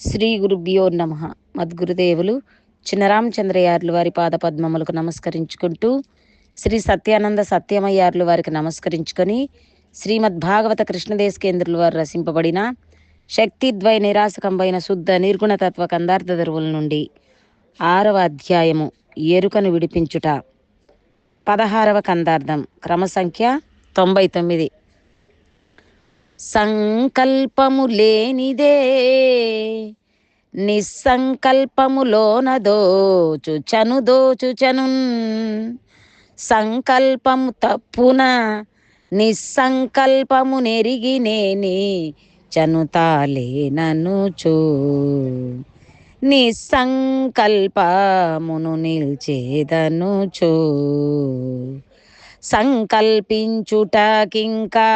శ్రీ గురుభ్యో నమ. మద్గురుదేవులు చిన్నరామచంద్రయార్లు వారి పాద పద్మములకు నమస్కరించుకుంటూ శ్రీ సత్యానంద సత్యమయ్యార్లు వారికి నమస్కరించుకొని శ్రీమద్ భాగవత కృష్ణదేశకేంద్రులు వారు రచింపబడిన శక్తిద్వయ నిరాశకంబైన శుద్ధ నిర్గుణతత్వ కందార్థ దరువుల నుండి ఆరవ అధ్యాయము ఎరుకను విడిపించుట. పదహారవ కందార్థం. క్రమ సంఖ్య తొంభై తొమ్మిది. సంకల్పము లేనిదే నిస్సంకల్పములోనదోచు చను దోచుచను సంకల్పము తప్పున నిస్సంకల్పము నెరిగి నేని చనుతాలేననుచు నిస్సంకల్పమును నిల్చేదనుచు సంకల్పించుటకింకా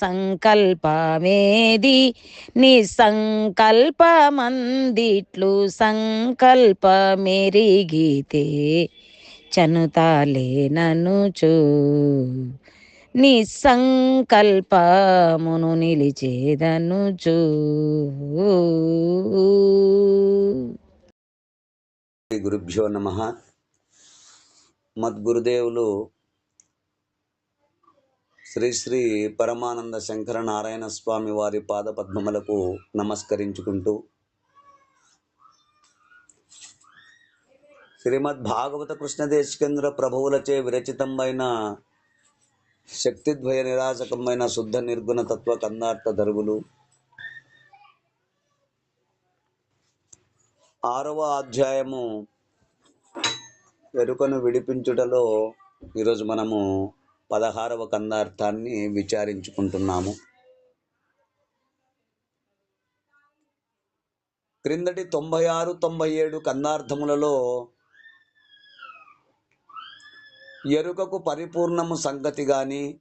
సంకల్పమేది? నిస్సంకల్పమందిట్లు సంకల్పమెరిగితే చనుతాలేననుచు నిసంకల్పమును నిలిచేదనుచు గురుభ్యో నమ. మద్గురుదేవులు శ్రీ శ్రీ పరమానంద శంకర నారాయణ స్వామి వారి పాద పద్మములకు నమస్కరించుకుంటూ శ్రీమద్ భాగవత కృష్ణదేశకేంద్ర ప్రభువులచే విరచితమైన శక్తిద్వయ నిరాశకమైన శుద్ధ నిర్గుణ తత్వ కందార్థ దరువులు ఆరవ అధ్యాయము వెనుకను విడిపించుటలో ఈరోజు మనము పదహారవ కందార్థాన్ని విచారించుకుంటున్నాము. క్రిందటి తొంభై ఆరు తొంభై ఏడు కందార్థములలో ఎరుకకు పరిపూర్ణము సంగతి గాని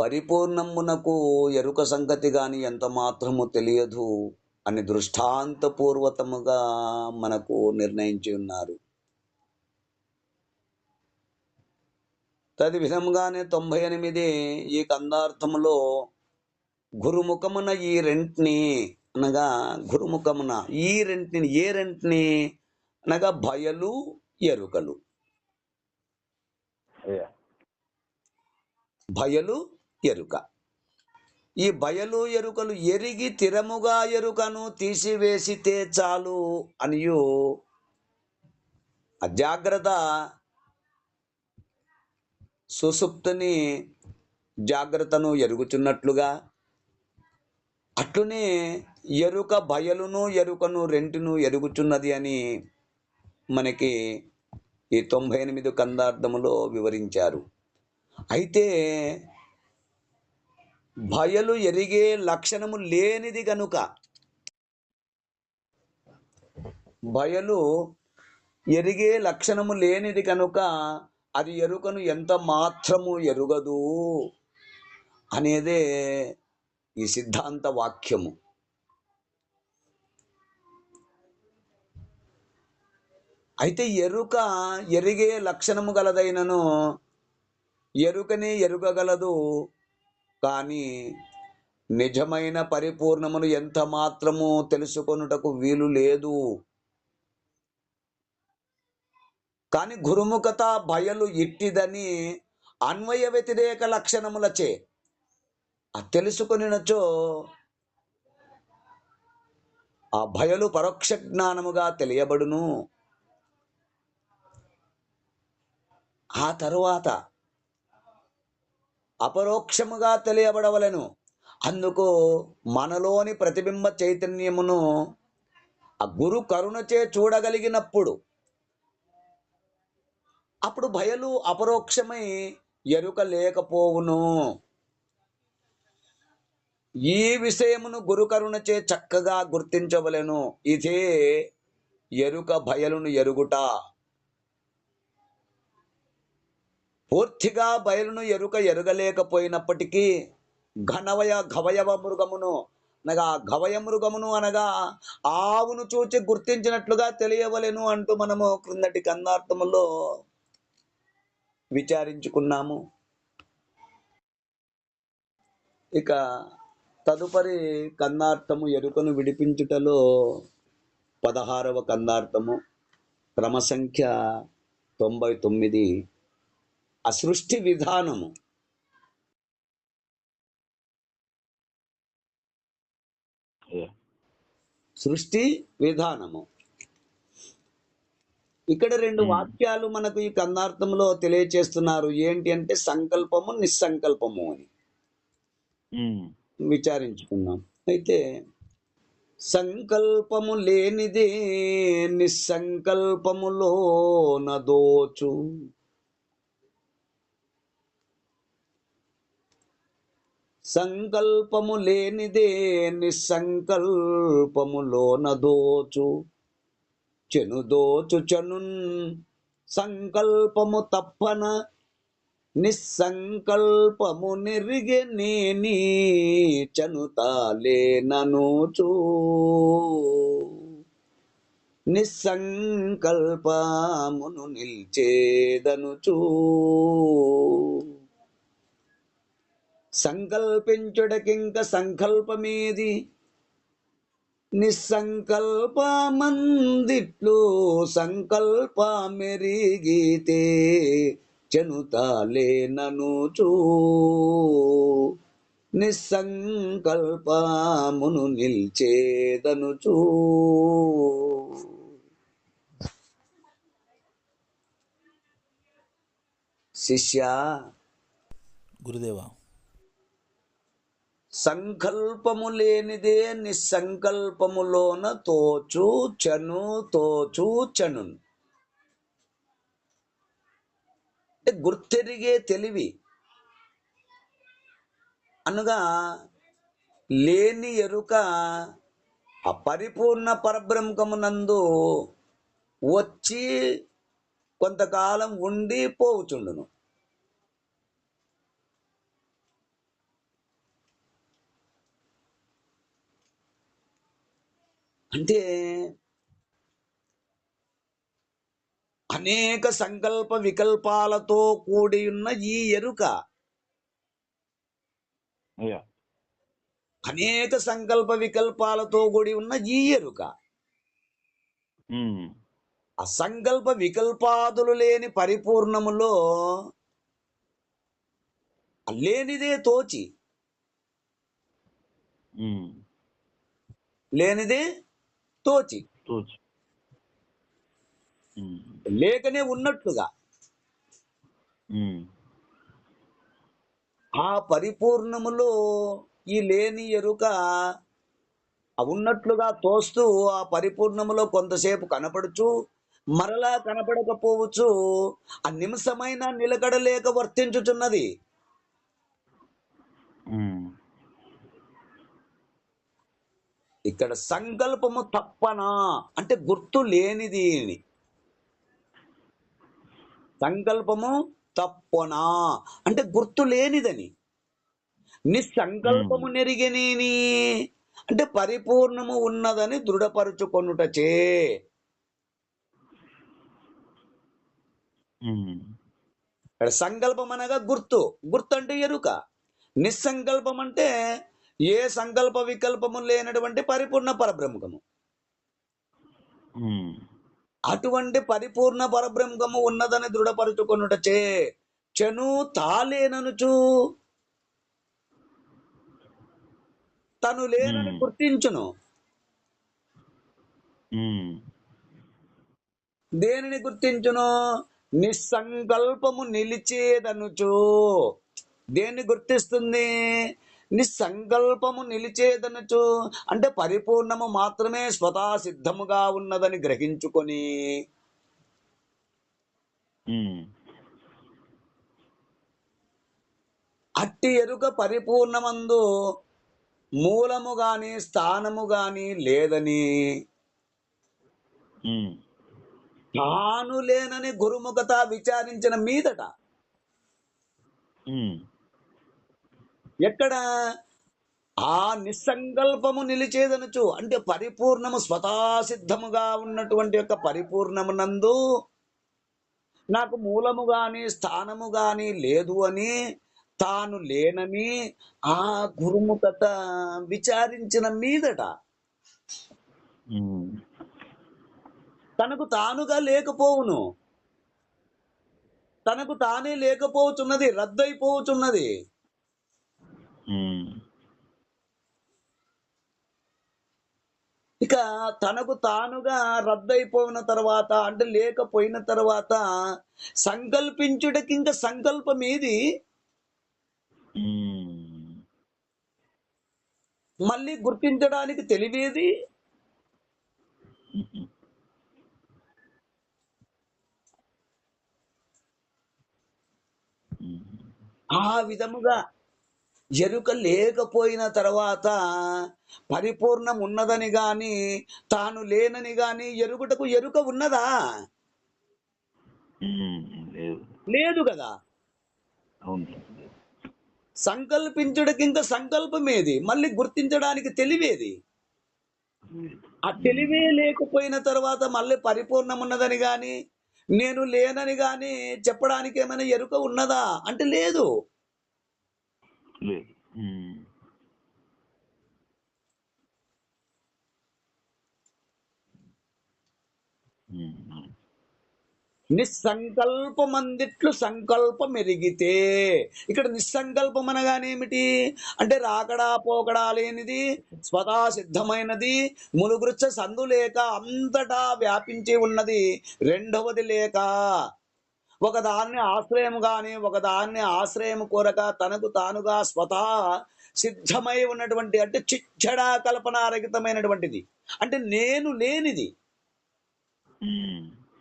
పరిపూర్ణమునకు ఎరుక సంగతి గాని ఎంత మాత్రము తెలియదు అని దృష్టాంతపూర్వకముగా మనకు నిర్ణయించి ఉన్నారు. తది విధముగానే తొంభై ఎనిమిది ఈ కందార్థములో గురుముఖమున ఈ రెంట్ని అనగా గురుముఖమున ఈ రెంట్ని ఏ రెంట్ని అనగా భయలు ఎరుకలు. భయలు ఎరుక. ఈ బయలు ఎరుకలు ఎరిగి తిరముగా ఎరుకను తీసివేసితే చాలు అనియు అజాగ్రత్త సుసుప్తిని జాగ్రత్తను ఎరుగుచున్నట్లుగా అట్లునే ఎరుక బయలును ఎరుకను రెంటిను ఎరుగుచున్నది అని మనకి ఈ తొంభై ఎనిమిది కందార్థములో వివరించారు. అయితే భయలు ఎరిగే లక్షణము లేనిది గనుక భయలు ఎరిగే లక్షణము లేనిది కనుక అది ఎరుకను ఎంత మాత్రము ఎరుగదు అనేదే ఈ సిద్ధాంత వాక్యము. అయితే ఎరుక ఎరిగే లక్షణము గలదైనను ఎరుకనే ఎరుగగలదు కానీ నిజమైన పరిపూర్ణమును ఎంత మాత్రము తెలుసుకొనుటకు వీలు లేదు. కానీ గురుముఖత భయలు ఇట్టిదని అన్వయ వ్యతిరేక లక్షణములచే. ఆ తెలుసుకునినచో ఆ భయలు పరోక్ష జ్ఞానముగా తెలియబడును. ఆ తరువాత అపరోక్షముగా తెలియబడవలను. అందుకు మనలోని ప్రతిబింబ చైతన్యమును ఆ గురు కరుణచే చూడగలిగినప్పుడు అప్పుడు భయలు అపరోక్షమై ఎరుక లేకపోవును. ఈ విషయమును గురుకరుణచే చక్కగా గుర్తించవలెను. ఇదే ఎరుక భయలును ఎరుగుట. పూర్తిగా బయలును ఎరుక ఎరుగలేకపోయినప్పటికీ ఘనవయ గవయవ మృగమును అనగా గవయ మృగమును అనగా ఆవును చూచి గుర్తించినట్లుగా తెలియవలెను అంటూ మనము క్రిందటి కందార్థములో విచారించుకున్నాము. ఇక తదుపరి కందార్థము ఎరుకను విడిపించుటలో పదహారవ కందార్థము. క్రమ సంఖ్య తొంభై తొమ్మిది. అసృష్టి విధానము. సృష్టి విధానము. ఇక్కడ రెండు వాక్యాలు మనకు ఈ కందార్థంలో తెలియచేస్తున్నారు. ఏంటి అంటే సంకల్పము నిస్సంకల్పము అని. విచారించుకున్నాం అయితే సంకల్పము లేనిదే నిస్సంకల్పములో నదోచు సంకల్పము లేనిదే నిస్సంకల్పములో నదోచు చెను దోచు చనున్ సంకల్పము తప్పన నిస్సంకల్పము నెరిగే నేని చనుతాలే ననుచూ నిస్సంకల్పమును నిల్చేదనుచూ సంకల్పించుటకింక సంకల్పమేది? నిస్సంకల్పమందిట్లు సంకల్ప మెరిగితే చనుతాలే ననుచూ నిస్సంకల్పమును నిల్చేదనుచూ శిష్య. గురుదేవా సంకల్పము లేనిదే నిస్సంకల్పములోన తోచు చను తోచు చను అంటే గుర్తెరిగే తెలివి. అనగా లేని ఎరుక అపరిపూర్ణ పరబ్రహ్మమునందు వచ్చి కొంతకాలం ఉండి పోవుచుండును. అంటే అనేక సంకల్ప వికల్పాలతో కూడి ఉన్న ఈ ఎరుక. అనేక సంకల్ప వికల్పాలతో కూడి ఉన్న ఈ ఎరుక. అసంకల్ప వికల్పాదులు లేని పరిపూర్ణములో లేనిదే తోచి. లేనిదే తోచి తోచు. లేకనే ఉన్నట్లుగా ఆ పరిపూర్ణములో ఈ లేని ఎరుక ఉన్నట్లుగా తోస్తూ ఆ పరిపూర్ణములో కొంతసేపు కనపడుచు మరలా కనపడకపోవచ్చు ఆ నిమిషమైన నిలకడలేక వర్తించుచున్నది. ఇక్కడ సంకల్పము తప్పనా? అంటే గుర్తు లేనిది సంకల్పము తప్పనా? అంటే గుర్తు లేనిదని. నిస్సంకల్పము నెరిగనేని అంటే పరిపూర్ణము ఉన్నదని దృఢపరుచుకొనుటచే. సంకల్పం అనగా గుర్తు గుర్తు. అంటే ఎరుక. నిస్సంకల్పం అంటే ఏ సంకల్ప వికల్పము లేనటువంటి పరిపూర్ణ పరబ్రహ్మకము. అటువంటి పరిపూర్ణ పరబ్రహ్మము ఉన్నదని దృఢపరుచుకొనుటచే చెను తాలేననుచు. తను లేనని. గుర్తించును. దేనిని గుర్తించును? నిస్సంకల్పము నిలిచేదనుచు. దేన్ని గుర్తిస్తుంది? నిస్సంకల్పము నిలిచేదనుచు అంటే పరిపూర్ణము మాత్రమే స్వతా సిద్ధముగా ఉన్నదని గ్రహించుకొని. అట్టి ఎరుక పరిపూర్ణమందు మూలము గాని స్థానము గాని లేదని. తాను లేనని గురుముఖత విచారించిన మీదట ఎక్కడ? ఆ నిస్సంకల్పము నిలిచేదనుచు అంటే పరిపూర్ణము స్వతాసిద్ధముగా ఉన్నటువంటి యొక్క పరిపూర్ణమునందు నాకు మూలము గాని స్థానము గాని లేదు అని తాను లేనని ఆ గురుముఖత విచారించిన మీదట. తనకు తానుగా లేకపోవును. తనకు తానే లేకపోవచున్నది రద్దయిపోవచున్నది ఇక తనకు తానుగా రద్దయిపోయిన తర్వాత అంటే లేకపోయిన తర్వాత సంకల్పించుటకి ఇంకా సంకల్పం ఏది. మళ్ళీ గుర్తించడానికి తెలివేది. ఆ విధముగా ఎరుక లేకపోయిన తర్వాత పరిపూర్ణం ఉన్నదని గాని తాను లేనని గాని ఎరుగుటకు ఎరుక ఉన్నదా. లేదు. కదా. అవును. సంకల్పించుటకి ఇంకా సంకల్పం ఏది మళ్ళీ గుర్తించడానికి తెలివేది? ఆ తెలివే లేకపోయిన తర్వాత మళ్ళీ పరిపూర్ణం ఉన్నదని గాని నేను లేనని గాని చెప్పడానికి ఏమైనా ఎరుక ఉన్నదా? అంటే లేదు. లేదు. నిస్సంకల్పమందిట్లు సంకల్పం ఎరిగితే ఇక్కడ నిస్సంకల్పం అనగానేమిటి అంటే రాకడా పోకడా లేనిది స్వతా సిద్ధమైనది ములుగురుచ్చ సందు లేక అంతటా వ్యాపించి ఉన్నది రెండవది లేక. ఒకదాన్ని ఆశ్రయం కానీ ఒకదాన్ని ఆశ్రయం కోరక తనకు తానుగా స్వతా సిద్ధమై ఉన్నటువంటి అంటే చిచ్చడా కల్పనారహితమైనటువంటిది. అంటే నేను లేనిది.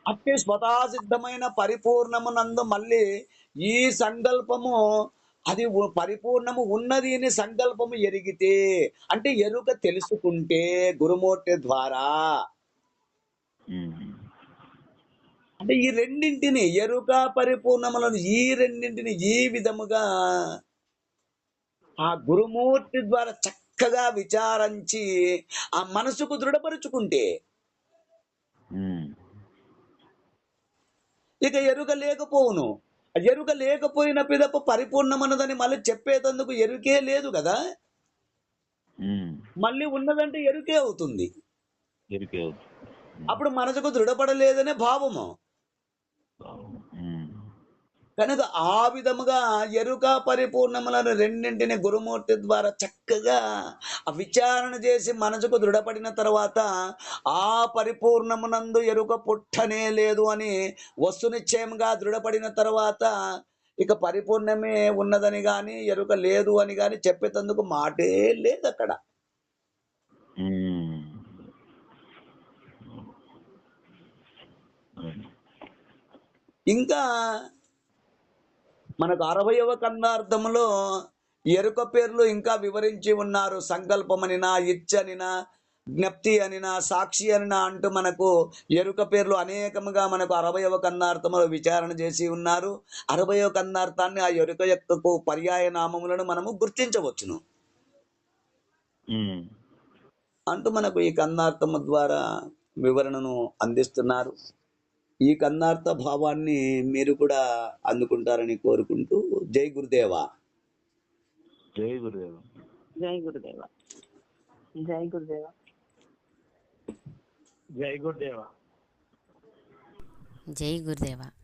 అట్టి స్వతాసిద్ధమైన పరిపూర్ణమునందు మళ్ళీ ఈ సంకల్పము అది పరిపూర్ణము ఉన్నది అని సంకల్పము ఎరిగితే అంటే ఎరుక తెలుసుకుంటే గురుమూర్తి ద్వారా. అంటే ఈ రెండింటిని ఎరుక పరిపూర్ణములను ఈ రెండింటిని ఈ విధముగా ఆ గురుమూర్తి ద్వారా చక్కగా విచారించి ఆ మనసుకు దృఢపరుచుకుంటే ఇక ఎరుక లేకపోవును ఎరుక లేకపోయిన పిదప పరిపూర్ణమన్నదని మళ్ళీ చెప్పేటందుకు ఎరుకే లేదు కదా. మళ్ళీ ఉన్నదంటే ఎరుకే అవుతుంది. ఎరికే అవుతుంది. అప్పుడు మనసుకు దృఢపడలేదనే భావము. కనుక ఆ విధముగా ఎరుక పరిపూర్ణములను రెండింటిని గురుమూర్తి ద్వారా చక్కగా విచారణ చేసి మనసుకు దృఢపడిన తర్వాత ఆ పరిపూర్ణమునందు ఎరుక పుట్టనే లేదు అని వస్తునిశ్చయంగా దృఢపడిన తర్వాత ఇక పరిపూర్ణమే ఉన్నదని గాని ఎరుక లేదు అని గాని చెప్పేటందుకు మాటే లేదు అక్కడ. ఇంకా మనకు అరవయవ కందార్థములో ఎరుక పేర్లు ఇంకా వివరించి ఉన్నారు. సంకల్పమనినా ఇచ్చనినా జ్ఞప్తి అనినా సాక్షి అనినా అంటూ మనకు ఎరుక పేర్లు అనేకముగా మనకు అరవయవ కందార్థములో విచారణ చేసి ఉన్నారు. అరవయవ కందార్థాన్ని ఆ ఎరుక యొక్క పర్యాయ నామములను మనము గుర్తించవచ్చును. అంటూ మనకు ఈ కందార్థము ద్వారా వివరణను అందిస్తున్నారు. ఈ కందార్థ భావాన్ని మీరు కూడా అందుకుంటారని కోరుకుంటూ జై గురుదేవా. జై గురుదేవ. జై గురుదేవ. జై గురుదేవ. జై గురుదేవ. జై గురుదేవ.